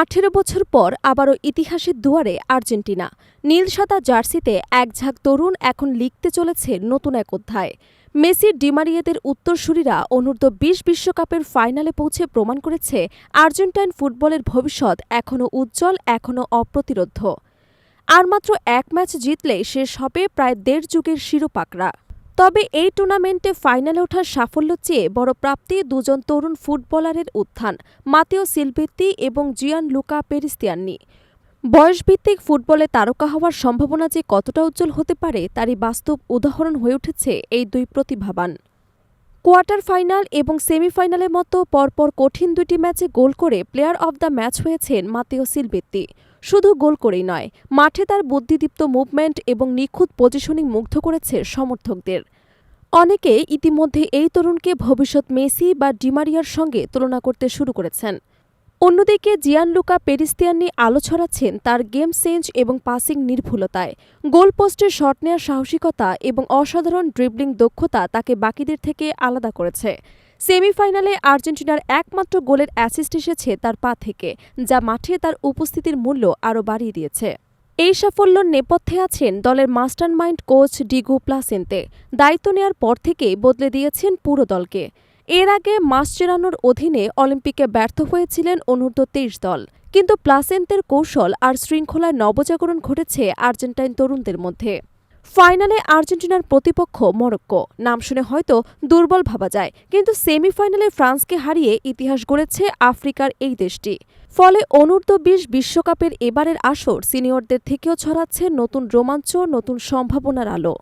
আঠেরো বছর পর আবারও ইতিহাসের দুয়ারে আর্জেন্টিনা। নীল সাদা জার্সিতে এক ঝাঁক তরুণ এখন লিখতে চলেছে নতুন এক অধ্যায়। মেসি ডিমারিয়েদের উত্তরসূরিরা অনূর্ধ্ব বিশ বিশ্বকাপের ফাইনালে পৌঁছে প্রমাণ করেছে আর্জেন্টাইন ফুটবলের ভবিষ্যৎ এখনও উজ্জ্বল, এখনও অপ্রতিরোধ্য। আর মাত্র এক ম্যাচ জিতলেই শেষ হবে প্রায় দেড় যুগের শিরোপাকরা। তবে এই টুর্নামেন্টে ফাইনালে ওঠার সাফল্য চেয়ে বড় প্রাপ্তি দুজন তরুণ ফুটবলারের উত্থান, মাতেও সিলভেত্তি এবং জিয়ান লুকা পেরিস্তিয়ান্নি। বয়সভিত্তিক ফুটবলে তারকা হওয়ার সম্ভাবনা যে কতটা উজ্জ্বল হতে পারে, তারই বাস্তব উদাহরণ হয়ে উঠেছে এই দুই প্রতিভাবান। কোয়ার্টার ফাইনাল এবং সেমিফাইনালের মতো পরপর কঠিন দুটি ম্যাচে গোল করে প্লেয়ার অব দ্য ম্যাচ হয়েছেন মাতেও সিলভেত্তি। শুধু গোল করেই নয়, মাঠে তার বুদ্ধিদীপ্ত মুভমেন্ট এবং নিখুঁত পজিশনিং মুগ্ধ করেছে সমর্থকদের। অনেকে ইতিমধ্যে এই তরুণকে ভবিষ্যৎ মেসি বা ডিমারিয়ার সঙ্গে তুলনা করতে শুরু করেছেন। অন্যদিকে জিয়ান জিয়ানলুকা পেরিস্তিয়ানি আলো ছড়াচ্ছেন তার গেম সেন্স এবং পাসিং নির্ভুলতায়। গোল পোস্টে শট নেওয়ার সাহসিকতা এবং অসাধারণ ড্রিবলিং দক্ষতা তাকে বাকিদের থেকে আলাদা করেছে। সেমিফাইনালে আর্জেন্টিনার একমাত্র গোলের অ্যাসিস্ট এসেছে তার পা থেকে, যা মাঠে তার উপস্থিতির মূল্য আরও বাড়িয়ে দিয়েছে। এই সাফল্যর নেপথ্যে আছেন দলের মাস্টারমাইন্ড কোচ ডিগু প্লাসেন্তে। দায়িত্ব নেওয়ার পর থেকেই বদলে দিয়েছেন পুরো দলকে। এর আগে মাসচেরানোর অধীনে অলিম্পিকে ব্যর্থ হয়েছিলেন অনূর্ধ্ব তেইশ দল। কিন্তু প্লাসেন্তের কৌশল আর শৃঙ্খলায় নবজাগরণ ঘটেছে আর্জেন্টাইন তরুণদের মধ্যে। ফাইনালে আর্জেন্টিনার প্রতিপক্ষ মরক্কো। নাম শুনে হয়তো দুর্বল ভাবা যায়, কিন্তু সেমিফাইনালে ফ্রান্সকে হারিয়ে ইতিহাস গড়েছে আফ্রিকার এই দেশটি। ফলে অনূর্ধ্ব বিশ বিশ্বকাপের এবারের আসর সিনিয়রদের থেকেও ছড়াচ্ছে নতুন রোমাঞ্চ, নতুন সম্ভাবনার আলো।